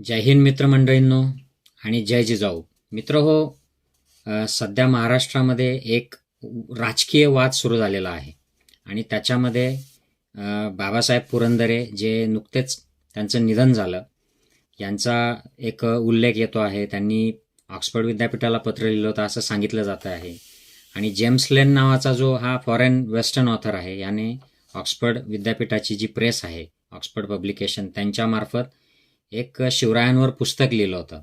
जय हिंद मित्रमंडळींनो आणि जय जिजाऊ. मित्र हो सध्या महाराष्ट्रामध्ये एक राजकीय वाद सुरू झालेला आहे. आणि त्याच्यामध्ये बाबासाहेब पुरंदरे जे नुकतेच त्यांचं निधन झालं यांचा एक उल्लेख येतो आहे. त्यांनी ऑक्सफर्ड विद्यापीठाला पत्र लिहिलं होतं असं सांगितलं जातं आहे. आणि जेम्स लेन नावाचा जो हा फॉरेन वेस्टर्न ऑथर आहे याने ऑक्सफर्ड विद्यापीठाची जी प्रेस आहे ऑक्सफर्ड पब्लिकेशन त्यांच्यामार्फत एक शिवरायांवर पुस्तक लिहिलं होतं.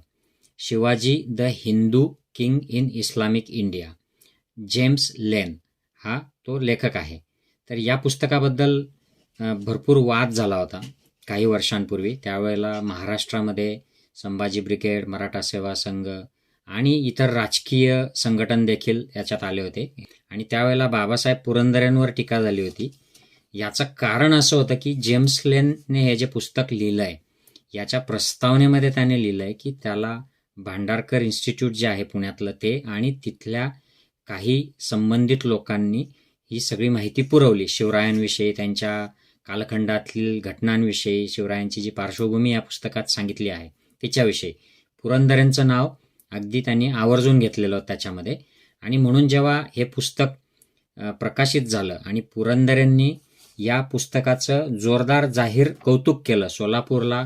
Shivaji the Hindu king in Islamic India. James Lane हा तो लेखक आहे. तर या पुस्तकाबद्दल भरपूर वाद झाला होता काही वर्षांपूर्वी. त्यावेळेला महाराष्ट्रामध्ये संभाजी ब्रिगेड मराठा सेवा संघ आणि इतर राजकीय संघटन देखील याच्यात आले होते. आणि त्यावेळेला बाबासाहेब पुरंदरेंवर टीका झाली होती. याचं कारण असं होतं की जेम्स लेनने हे जे पुस्तक लिहिलं आहे याच्या प्रस्तावनेमध्ये त्याने लिहिलं आहे की त्याला भांडारकर इन्स्टिट्यूट जे आहे पुण्यातलं ते आणि तिथल्या काही संबंधित लोकांनी ही सगळी माहिती पुरवली. शिवरायांविषयी त्यांच्या कालखंडातील घटनांविषयी शिवरायांची जी पार्श्वभूमी या पुस्तकात सांगितली आहे तिच्याविषयी. पुरंदरेंचं नाव अगदी त्यांनी आवर्जून घेतलेलं होतं त्याच्यामध्ये. आणि म्हणून जेव्हा हे पुस्तक प्रकाशित झालं आणि पुरंदरेंनी या पुस्तकाचं जोरदार जाहीर कौतुक केलं सोलापूरला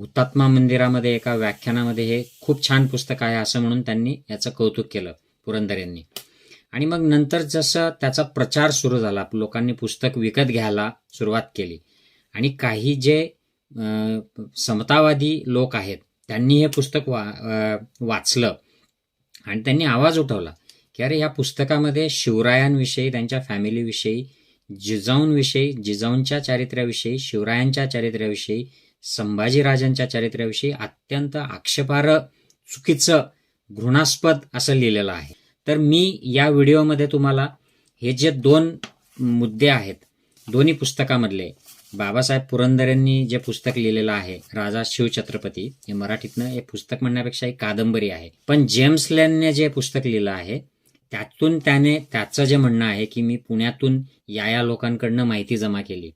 हुतात्मा मंदिरामध्ये एका व्याख्यानामध्ये हे खूप छान पुस्तक आहे असं म्हणून त्यांनी याचं कौतुक केलं पुरंदरेंनी आणि मग नंतर जसं त्याचा प्रचार सुरू झाला लोकांनी पुस्तक विकत घ्यायला सुरुवात केली. आणि काही जे समतावादी लोक आहेत त्यांनी हे पुस्तक वा वाचलं. आणि त्यांनी आवाज उठवला की अरे या पुस्तकामध्ये शिवरायांविषयी त्यांच्या फॅमिलीविषयी जिजाऊंविषयी जिजाऊंच्या चारित्र्याविषयी शिवरायांच्या चारित्र्याविषयी संभाजीराजांच्या चरित्र्याविषयी अत्यंत आक्षेपार्ह चुकीचं घृणास्पद असं लिहिलेलं आहे. तर मी या व्हिडिओमध्ये तुम्हाला हे जे दोन मुद्दे आहेत दोन्ही पुस्तकामधले बाबासाहेब पुरंदरेंनी जे पुस्तक लिहिलेलं आहे राजा शिवछत्रपती हे मराठीतनं हे पुस्तक म्हणण्यापेक्षा एक कादंबरी आहे. पण जेम्स लेनने जे पुस्तक लिहिलं आहे त्यातून त्याने त्याचं जे म्हणणं आहे की मी पुण्यातून या या लोकांकडनं माहिती जमा केली.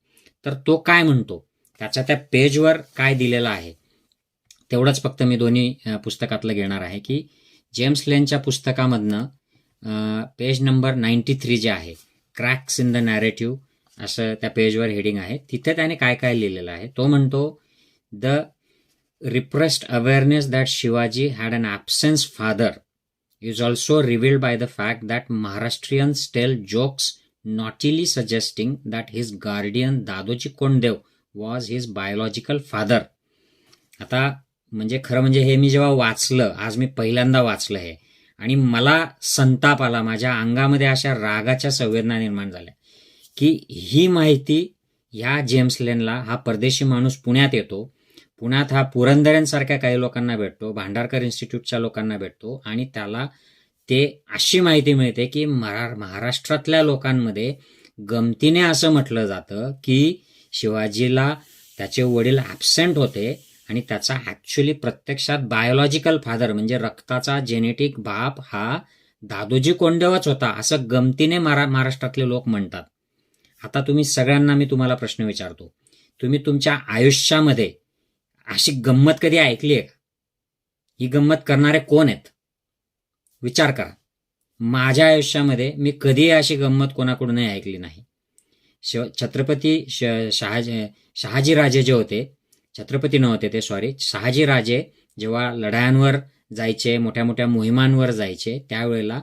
तर तो काय म्हणतो? त्याच्या त्या पेजवर काय दिलेलं आहे तेवढंच फक्त मी दोन्ही पुस्तकातलं घेणार आहे की जेम्स लेनच्या पुस्तकामधनं पेज नंबर नाईन्टी थ्री जे आहे क्रॅक्स इन द नॅरेटिव्ह असं त्या पेजवर हेडिंग आहे. तिथे त्याने काय काय लिहिलेलं आहे तो म्हणतो the repressed awareness that Shivaji had an absence father is also revealed by the fact that Maharashtrian stale jokes naughtily suggesting that his guardian Dadoji Konddev was his biological father आता म्हणजे खरं म्हणजे हे मी जेव्हा वाचलं आज मी पहिल्यांदा वाचलं हे. आणि मला संताप आला माझ्या अंगामध्ये अशा रागाच्या संवेदना निर्माण झाल्या. की ही माहिती ह्या जेम्स लेनला हा परदेशी माणूस पुण्यात येतो. पुण्यात हा पुरंदरेंसारख्या काही लोकांना भेटतो भांडारकर इन्स्टिट्यूटच्या लोकांना भेटतो. आणि त्याला ते अशी माहिती मिळते की मरा महाराष्ट्रातल्या लोकांमध्ये गमतीने असं म्हटलं जातं की शिवाजीला त्याचे वडील ॲबसेंट होते आणि त्याचा ॲक्च्युली प्रत्यक्षात बायोलॉजिकल फादर म्हणजे रक्ताचा जेनेटिक बाप हा दादोजी कोंडेवच होता असं गमतीने महारा महाराष्ट्रातले लोक म्हणतात. आता तुम्ही सगळ्यांना मी तुम्हाला प्रश्न विचारतो. तुम्ही तुमच्या आयुष्यामध्ये अशी गंमत कधी ऐकली आहे का? ही गंमत करणारे कोण आहेत? विचार करा. माझ्या आयुष्यामध्ये मी कधीही अशी गंमत कोणाकडूनही ऐकली नाही. शिव छत्रपती श शहाजी शहाजीराजे जे होते छत्रपती नव्हते ते सॉरी शहाजीराजे जेव्हा लढायांवर जायचे मोठ्या मोठ्या मोहिमांवर जायचे त्यावेळेला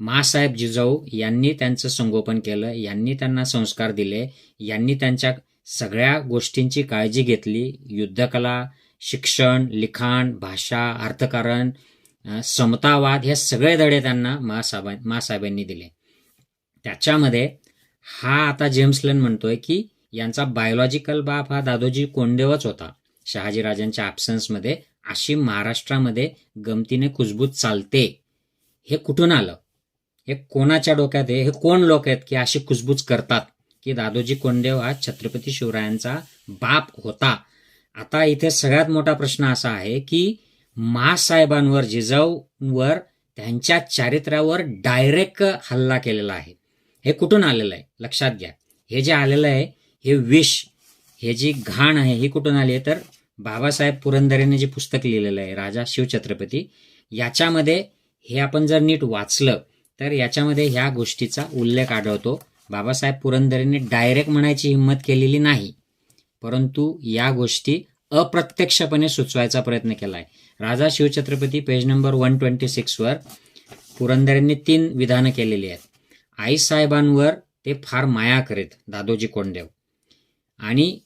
मासाहेब जिजाऊ यांनी त्यांचं संगोपन केलं यांनी त्यांना संस्कार दिले यांनी त्यांच्या सगळ्या गोष्टींची काळजी घेतली युद्धकला शिक्षण लिखाण भाषा अर्थकारण समतावाद हे सगळे धडे त्यांना मासाहेबां मासाहेबांनी दिले. त्याच्यामध्ये हा आता जेम्स लेन म्हणतोय की यांचा बायोलॉजिकल बाप हा दादोजी कोंडेवच होता. शहाजीराजांच्या ॲब्सन्समध्ये अशी महाराष्ट्रामध्ये गमतीने कुजबूज चालते. हे कुठून आलं? हे कोणाच्या डोक्यात आहे? हे कोण लोक आहेत की अशी कुजबूज करतात? की दादोजी कोंडेव हा छत्रपती शिवरायांचा बाप होता? आता इथे सगळ्यात मोठा प्रश्न असा आहे की मासाहेबांवर जिजाऊवर त्यांच्या चारित्र्यावर डायरेक्ट हल्ला केलेला आहे. हे कुठून आलेलं आहे? लक्षात घ्या. हे जे आलेलं आहे हे विष हे जी घाण आहे ही कुठून आली आहे? तर बाबासाहेब पुरंदरेने जे पुस्तक लिहिलेलं आहे राजा शिवछत्रपती याच्यामध्ये हे आपण जर नीट वाचलं तर याच्यामध्ये ह्या गोष्टीचा उल्लेख आढळतो. बाबासाहेब पुरंदरेने डायरेक्ट म्हणायची हिंमत केलेली नाही. परंतु या गोष्टी अप्रत्यक्षपणे सुचवायचा प्रयत्न केला आहे Raja Shivchhatrapati page number one twenty सिक्सवर पुरंदरेंनी तीन विधानं केलेली आहेत. आईसाहेबांवर ते फार माया करीत दादोजी कोंडदेव. आणि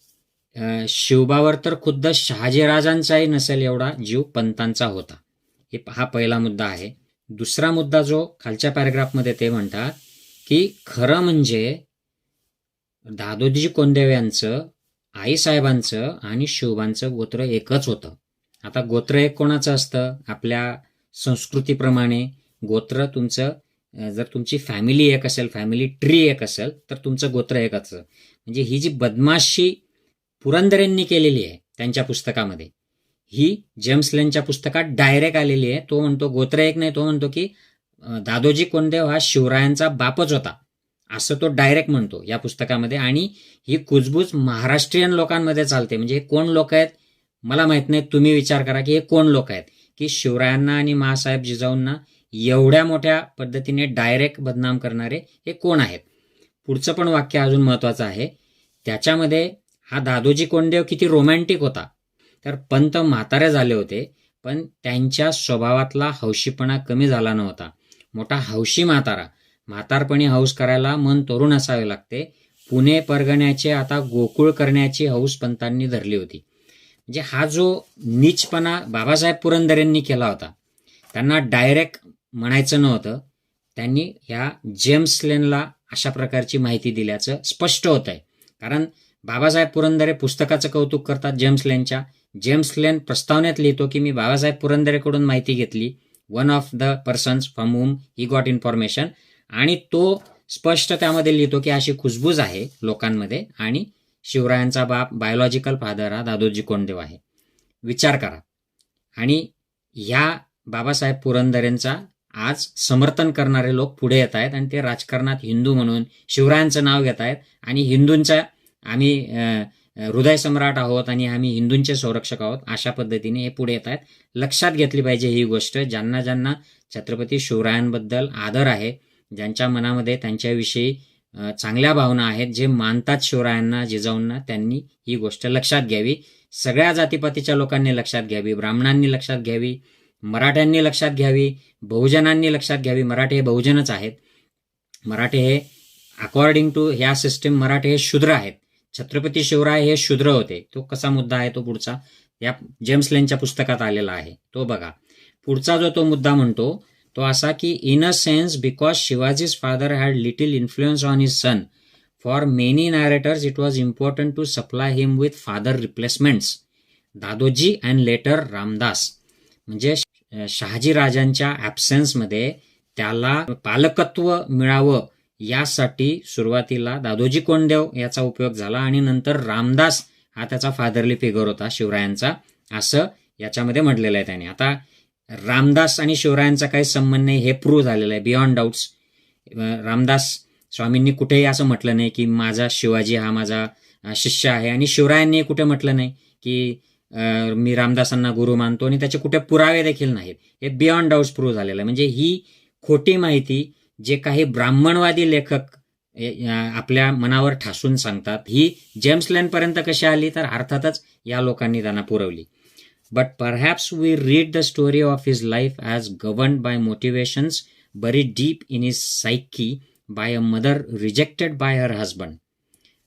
शिवबावर तर खुद्द शहाजीराजांचाही नसेल एवढा जीव पंतांचा होता. हे हा पहिला मुद्दा आहे. दुसरा मुद्दा जो खालच्या पॅरेग्राफमध्ये ते म्हणतात की खरं म्हणजे दादोजी कोंडदेव यांचं आईसाहेबांचं आणि शिवबांचं गोत्र एकच होतं. आता गोत्र एक कोणाचं असतं? आपल्या संस्कृतीप्रमाणे गोत्र तुमचं जर तुमची फॅमिली एक असेल फॅमिली ट्री एक असेल तर तुमचं गोत्र एक असेल म्हणजे ही जी बदमाशी पुरंदरेंनी केलेली आहे त्यांच्या पुस्तकामध्ये ही जेम्स लेनच्या पुस्तकात डायरेक्ट आलेली आहे. तो म्हणतो गोत्र एक नाही तो म्हणतो की दादोजी कोंडदेव हा शिवरायांचा बापच होता. असं तो डायरेक्ट म्हणतो या पुस्तकामध्ये. आणि ही कुजबूज महाराष्ट्रीयन लोकांमध्ये चालते. म्हणजे हे कोण लोक आहेत? मला माहीत नाही. तुम्ही विचार करा की हे कोण लोक आहेत? की शिवरायांना आणि महासाहेब जिजाऊंना एवढ्या मोठ्या पद्धतीने डायरेक्ट बदनाम करणारे हे कोण आहेत? पुढचं पण वाक्य अजून महत्वाचं आहे. त्याच्यामध्ये हा दादोजी कोंडदेव किती रोमॅन्टिक होता. तर पंत म्हातारे झाले होते पण त्यांच्या स्वभावातला हौशीपणा कमी झाला नव्हता. मोठा हौशी म्हातारा म्हातारपणी हौस करायला मन तरुण असावे लागते. पुणे परगण्याचे आता गोकुळ करण्याची हौस पंतांनी धरली होती. म्हणजे हा जो नीचपणा बाबासाहेब पुरंदरेंनी केला होता त्यांना डायरेक्ट म्हणायचं नव्हतं. त्यांनी ह्या जेम्स लेनला अशा प्रकारची माहिती दिल्याचं स्पष्ट होत आहे कारण बाबासाहेब पुरंदरे पुस्तकाचं कौतुक करतात जेम्स लेनच्या. जेम्स लेन प्रस्तावनेत लिहितो की मी बाबासाहेब पुरंदरेकडून माहिती घेतली. One of the persons from whom he got information आणि तो स्पष्ट त्यामध्ये लिहितो की अशी खुशबूज आहे लोकांमध्ये आणि शिवरायांचा बाप बायोलॉजिकल फादर हा दादोजी कोंडदेव आहे. विचार करा. आणि ह्या बाबासाहेब पुरंदरेंचा आज समर्थन करणारे लोक पुढे येत आहेत आणि ते राजकारणात हिंदू म्हणून शिवरायांचं नाव घेत आहेत. आणि हिंदूंच्या आम्ही हृदय सम्राट आहोत आणि आम्ही हिंदूंचे संरक्षक आहोत अशा पद्धतीने हे पुढे येत आहेत. लक्षात घेतली पाहिजे ही गोष्ट ज्यांना ज्यांना छत्रपती शिवरायांबद्दल आदर आहे ज्यांच्या मनामध्ये त्यांच्याविषयी चांगल्या भावना आहेत जे मानतात शिवरायांना जिजाऊंना त्यांनी ही गोष्ट लक्षात घ्यावी. सगळ्या जातीपातीच्या लोकांनी लक्षात घ्यावी ब्राह्मणांनी लक्षात घ्यावी. मराठ्यांनी लक्षात घ्यावी बहुजनांनी लक्षात घ्यावी. मराठे हे बहुजनच आहेत. मराठे हे अकॉर्डिंग टू ह्या सिस्टीम मराठे हे शूद्र आहेत. छत्रपती शिवराय हे शूद्र होते. तो कसा मुद्दा आहे तो पुढचा? या जेम्स लेनच्या पुस्तकात आलेला आहे. तो बघा. पुढचा जो तो मुद्दा म्हणतो तो असा की in a sense because Shivaji's father had little influence on his son for many narrators it was important to supply him with father replacements Dadoji and later Ramdas. म्हणजे शहाजीराजांच्या शहाजी राजांच्या ॲब्सेन्समध्ये त्याला पालकत्व मिळावं यासाठी सुरुवातीला दादोजी कोंडदेव याचा उपयोग झाला आणि नंतर रामदास हा त्याचा फादरली फिगर होता शिवरायांचा. असं याच्यामध्ये म्हटलेलं आहे त्याने. आता रामदास आणि शिवरायांचा काही संबंध नाही हे प्रूव्ह झालेलं आहे. बियॉन्ड डाऊट्स रामदास स्वामींनी कुठेही असं म्हटलं नाही की माझा शिवाजी हा माझा शिष्य आहे आणि शिवरायांनी कुठे म्हटलं नाही की मी रामदासांना गुरु मानतो आणि त्याचे कुठे पुरावे देखील नाहीत. हे बियॉन्ड डाऊट प्रूव्ह झालेलं आहे. म्हणजे ही खोटी माहिती जे काही ब्राह्मणवादी लेखक आपल्या मनावर ठासून सांगतात ही जेम्स लेनपर्यंत कशी आली तर अर्थातच या लोकांनी त्यांना पुरवली. But perhaps we read the story of his life as govern by motivations buried deep in his psyche by a mother rejected by her husband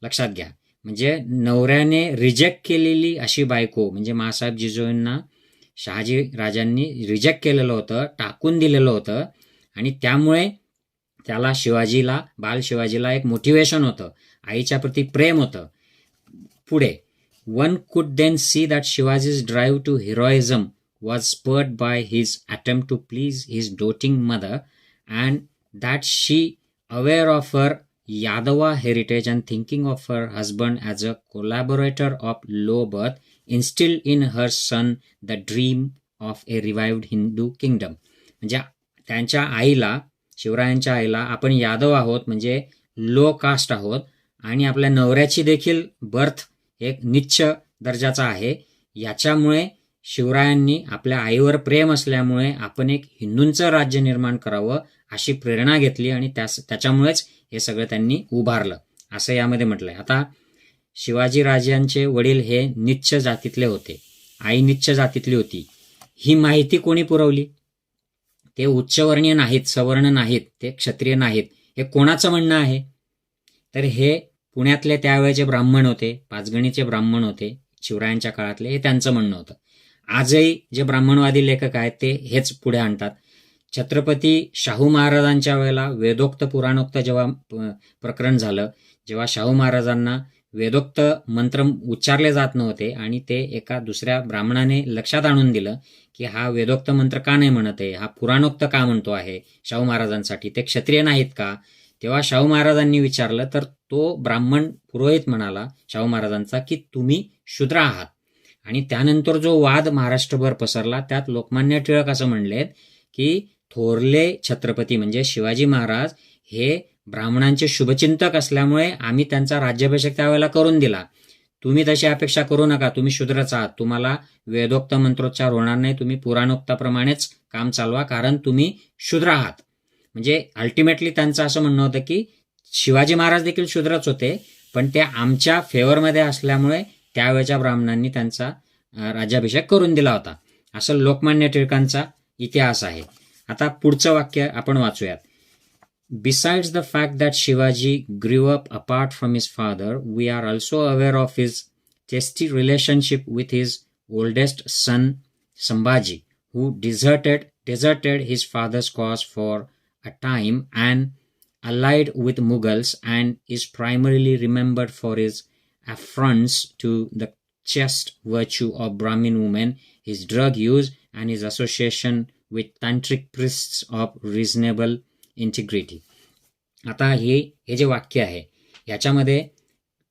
लक्षात घ्या. म्हणजे नवऱ्याने रिजेक्ट केलेली अशी बायको म्हणजे मासाहेब जिजोईंना शहाजी राजांनी रिजेक्ट केलेलं होतं टाकून दिलेलं होतं. आणि त्यामुळे त्याला शिवाजीला बाल शिवाजीला एक मोटिवेशन होतं. आईच्या प्रती प्रेम होतं. पुढे one could then see that Shivaji's drive to heroism was spurred by his attempt to please his doting mother and that she aware of her Yadava heritage and thinking of her husband as a collaborator of low birth instilled in her son the dream of a revived Hindu kingdom म्हणजे त्यांच्या आईला शिवरायांच्या आईला आपण यादव आहोत म्हणजे low caste आहोत आणि आपल्या नवऱ्याची देखील बर्थ एक निच्छ दर्जाचा आहे याच्यामुळे शिवरायांनी आपल्या आईवर प्रेम असल्यामुळे आपण एक हिंदूंचं राज्य निर्माण करावं अशी प्रेरणा घेतली आणि त्यास त्याच्यामुळेच हे सगळं त्यांनी उभारलं. असं यामध्ये म्हटलंय. आता शिवाजी राजांचे वडील हे निच्छ जातीतले होते. आई निच्छ जातीतली होती. ही माहिती कोणी पुरवली? ते उच्चवर्णीय नाहीत सवर्ण नाहीत ते क्षत्रिय नाहीत. हे कोणाचं म्हणणं आहे? तर हे पुण्यातले त्यावेळेचे ब्राह्मण होते पाचगणीचे ब्राह्मण होते शिवरायांच्या काळातले हे त्यांचं म्हणणं होतं. आजही जे ब्राह्मणवादी लेखक आहेत ते हेच पुढे आणतात. छत्रपती शाहू महाराजांच्या वेळेला वेदोक्त पुराणोक्त जेव्हा प्रकरण झालं जेव्हा शाहू महाराजांना वेदोक्त मंत्र उच्चारले जात नव्हते आणि ते एका दुसऱ्या ब्राह्मणाने लक्षात आणून दिलं की हा वेदोक्त मंत्र का नाही म्हणत आहे हा पुराणोक्त का म्हणतो आहे शाहू महाराजांसाठी ते क्षत्रिय नाहीत का? तेव्हा शाहू महाराजांनी विचारलं तर तो ब्राह्मण पुरोहित म्हणाला शाहू महाराजांचा की तुम्ही शूद्र आहात. आणि त्यानंतर जो वाद महाराष्ट्रभर पसरला त्यात लोकमान्य टिळक असं म्हणलेत की थोरले छत्रपती म्हणजे शिवाजी महाराज हे ब्राह्मणांचे शुभचिंतक असल्यामुळे आम्ही त्यांचा राज्याभिषेक त्यावेळेला करून दिला. तुम्ही तशी अपेक्षा करू नका तुम्ही शूद्रच आहात. तुम्हाला वेदोक्त मंत्रोच्चार होणार नाही तुम्ही पुराणोक्ताप्रमाणेच काम चालवा कारण तुम्ही शूद्र आहात. म्हणजे अल्टिमेटली त्यांचं असं म्हणणं होतं की शिवाजी महाराज देखील शूद्रच होते पण ते आमच्या फेवरमध्ये असल्यामुळे त्यावेळेच्या ब्राह्मणांनी त्यांचा राज्याभिषेक करून दिला होता. असं लोकमान्य टिळकांचा इतिहास आहे. आता पुढचं वाक्य आपण वाचूयात. Besides the fact that Shivaji grew up apart from his father we are also aware of his testy relationship with his oldest son Sambhaji who deserted deserted his father's cause for a time and allied with Mughals and is primarily remembered for his affronts to the chaste virtue of Brahmin women, his drug use, and his association with tantric priests of reasonable integrity आता हे हे जे वाक्य आहे याच्यामध्ये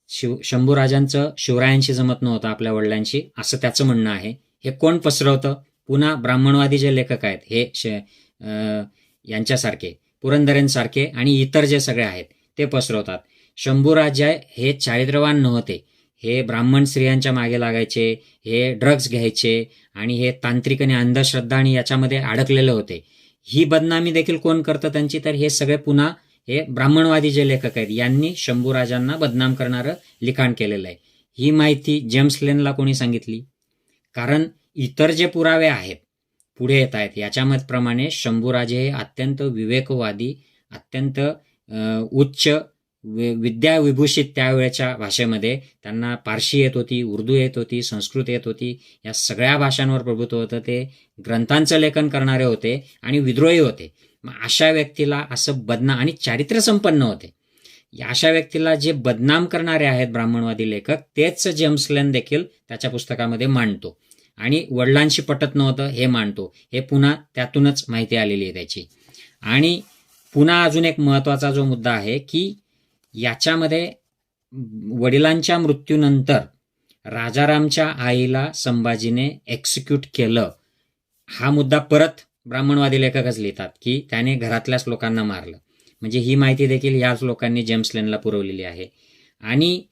शिव शंभूराजांचं शिवरायांशी जमत नव्हतं आपल्या वडिलांशी असं त्याचं म्हणणं आहे. हे कोण पसरवतं? पुन्हा ब्राह्मणवादी जे लेखक आहेत हे श यांच्यासारखे पुरंदरेंसारखे आणि इतर जे सगळे आहेत ते पसरवतात. शंभूराजाय हे चारित्र्यवान नव्हते. हे ब्राह्मण स्त्रियांच्या मागे लागायचे हे ड्रग्ज घ्यायचे आणि हे तांत्रिक आणि अंधश्रद्धा आणि याच्यामध्ये अडकलेले होते. ही बदनामी देखील कोण करतं त्यांची? तर हे सगळे पुन्हा हे ब्राह्मणवादी जे लेखक आहेत यांनी शंभूराजांना बदनाम करणारं लिखाण केलेलं आहे. ही माहिती जेम्स लेनला कोणी सांगितली? कारण इतर जे पुरावे आहेत पुढे येत आहेत याच्या मतप्रमाणे शंभूराजे हे अत्यंत विवेकवादी अत्यंत उच्च विद्या विभूषित त्यावेळेच्या भाषेमध्ये त्यांना पारशी येत होती उर्दू येत होती संस्कृत येत होती या सगळ्या भाषांवर प्रभुत्व होतं. ते ग्रंथांचं लेखन करणारे होते आणि विद्रोही होते. मग अशा व्यक्तीला असं बदनाम आणि चारित्र्य संपन्न होते अशा व्यक्तीला जे बदनाम करणारे आहेत ब्राह्मणवादी लेखक तेच जेम्सलेन देखील त्याच्या पुस्तकामध्ये मांडतो. आणि वडिलांशी पटत नव्हतं हे मांडतो. हे पुन्हा त्यातूनच माहिती आलेली आहे त्याची. आणि पुन्हा अजून एक महत्त्वाचा जो मुद्दा आहे की याच्यामध्ये वडिलांच्या मृत्यूनंतर राजारामच्या आईला संभाजीने एक्झिक्यूट केलं. हा मुद्दा परत ब्राह्मणवादी लेखकच लिहितात की त्याने घरातल्याच लोकांना मारलं. म्हणजे ही माहिती देखील याच लोकांनी जेम्सलेनला पुरवलेली आहे. आणि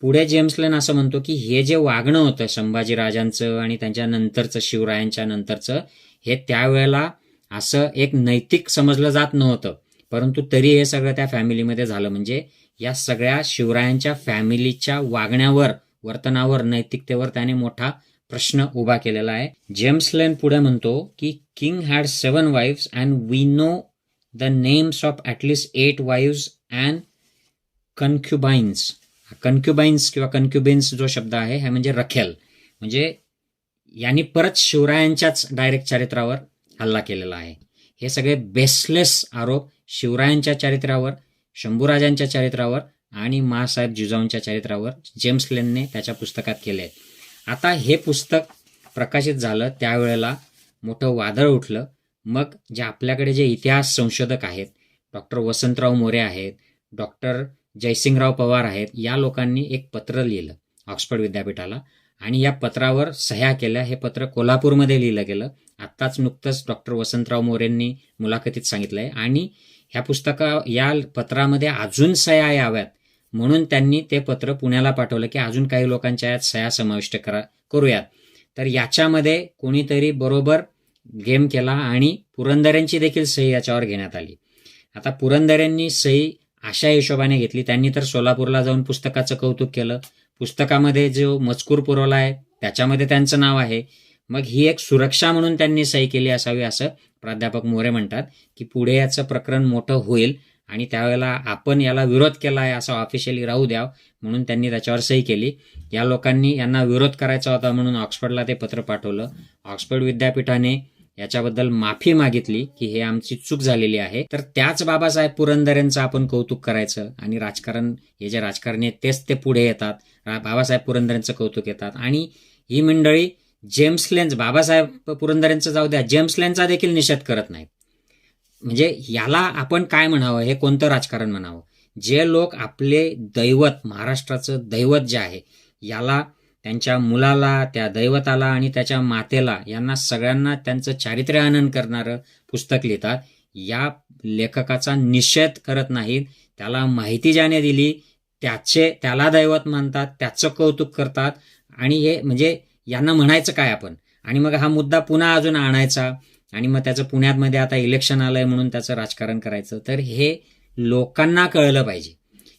पुढे जेम्सलेन असं म्हणतो की हे जे वागणं होतं संभाजी राजांचं आणि त्यांच्या नंतरचं शिवरायांच्या नंतरचं हे त्यावेळेला असं एक नैतिक समजलं जात नव्हतं. परंतु तरी हे सगळं त्या फॅमिलीमध्ये झालं. म्हणजे या सगळ्या शिवरायांच्या फॅमिलीच्या वागण्यावर वर्तनावर नैतिकतेवर त्याने मोठा प्रश्न उभा केलेला आहे. जेम्स लेन पुढे म्हणतो की king had seven wives and we know the names of at least eight wives and concubines concubines किंवा कन्क्युबिन्स जो शब्द आहे हा म्हणजे रखेल. म्हणजे यांनी परत शिवरायांच्याच डायरेक्ट चरित्रावर हल्ला केलेला आहे. हे सगळे बेसलेस आरोप शिवरायांच्या चरित्रावर शंभूराजांच्या चरित्रावर आणि मासाहेब जिजाऊंच्या चरित्रावर जेम्स लेनने त्याच्या पुस्तकात केले आता हे पुस्तक प्रकाशित झालं त्यावेळेला मोठं वादळ उठलं. मग जे आपल्याकडे जे इतिहास संशोधक आहेत डॉक्टर वसंतराव मोरे आहेत डॉक्टर जयसिंगराव पवार आहेत या लोकांनी एक पत्र लिहिलं ऑक्सफर्ड विद्यापीठाला. आणि या पत्रावर सह्या केल्या. हे पत्र कोल्हापूरमध्ये लिहिलं गेलं. आत्ताच नुकतंच डॉक्टर वसंतराव मोरेंनी मुलाखतीत सांगितलं आहे आणि ह्या पुस्तका या पत्रामध्ये अजून सया याव्यात. म्हणून त्यांनी ते पत्र पुण्याला पाठवलं की अजून काही लोकांच्या यात सया समाविष्ट करा करूयात. तर याच्यामध्ये कोणीतरी बरोबर गेम केला आणि पुरंदऱ्यांची देखील सही याच्यावर घेण्यात आली. आता पुरंदऱ्यांनी सही अशा हिशोबाने घेतली त्यांनी तर सोलापूरला जाऊन पुस्तकाचं कौतुक केलं. पुस्तकामध्ये जो मजकूर पुरवला आहे त्याच्यामध्ये त्यांचं नाव आहे. मग ही एक सुरक्षा म्हणून त्यांनी सही केली असावी असं प्राध्यापक मोरे म्हणतात की पुढे याचं प्रकरण मोठं होईल आणि त्यावेळेला आपण याला विरोध केला आहे असं ऑफिशियली राहू द्याव म्हणून त्यांनी त्याच्यावर सही केली. या लोकांनी यांना विरोध करायचा होता म्हणून ऑक्सफर्डला ते पत्र पाठवलं. ऑक्सफर्ड विद्यापीठाने याच्याबद्दल माफी मागितली की हे आमची चूक झालेली आहे. तर त्याच बाबासाहेब पुरंदरेंचं आपण कौतुक करायचं आणि राजकारण हे जे राजकारणी आहेत तेच ते पुढे येतात. रा- बाबासाहेब पुरंदरेंचं कौतुक येतात. आणि ही मंडळी जेम्स लेन्स बाबासाहेब पुरंदरेंचं जाऊ द्या जेम्स लेनचा देखील निषेध करत नाहीत. म्हणजे याला आपण काय म्हणावं हे कोणतं राजकारण म्हणावं? जे लोक आपले दैवत महाराष्ट्राचं दैवत जे आहे याला त्यांच्या मुलाला त्या दैवताला आणि त्याच्या मातेला यांना सगळ्यांना त्यांचं चारित्र्य आनंद करणारं पुस्तक लिहितात. या लेखकाचा निषेध करत नाहीत. त्याला माहिती ज्याने दिली त्याचे त्याला दैवत मानतात त्याचं कौतुक करतात. आणि हे म्हणजे यांना म्हणायचं काय आपण? आणि मग हा मुद्दा पुन्हा अजून आणायचा आणि मग त्याचं पुण्यामध्ये आता इलेक्शन आलंय म्हणून त्याचं राजकारण करायचं. तर हे लोकांना कळलं पाहिजे.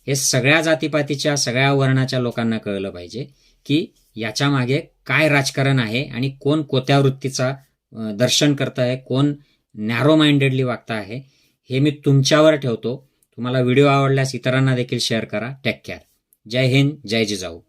हे सगळ्या जातीपातीच्या सगळ्या वर्णाच्या लोकांना कळलं पाहिजे की याच्या मागे काय राजकारण आहे आणि कोण कोत्या वृत्तीचा दर्शन करत आहे कोण नॅरो माइंडेडली वागता आहे हे मी तुमच्यावर ठेवतो. तुम्हाला व्हिडिओ आवडल्यास इतरांना देखील शेअर करा. टेक केअर जय हिंद जय जिजाऊ.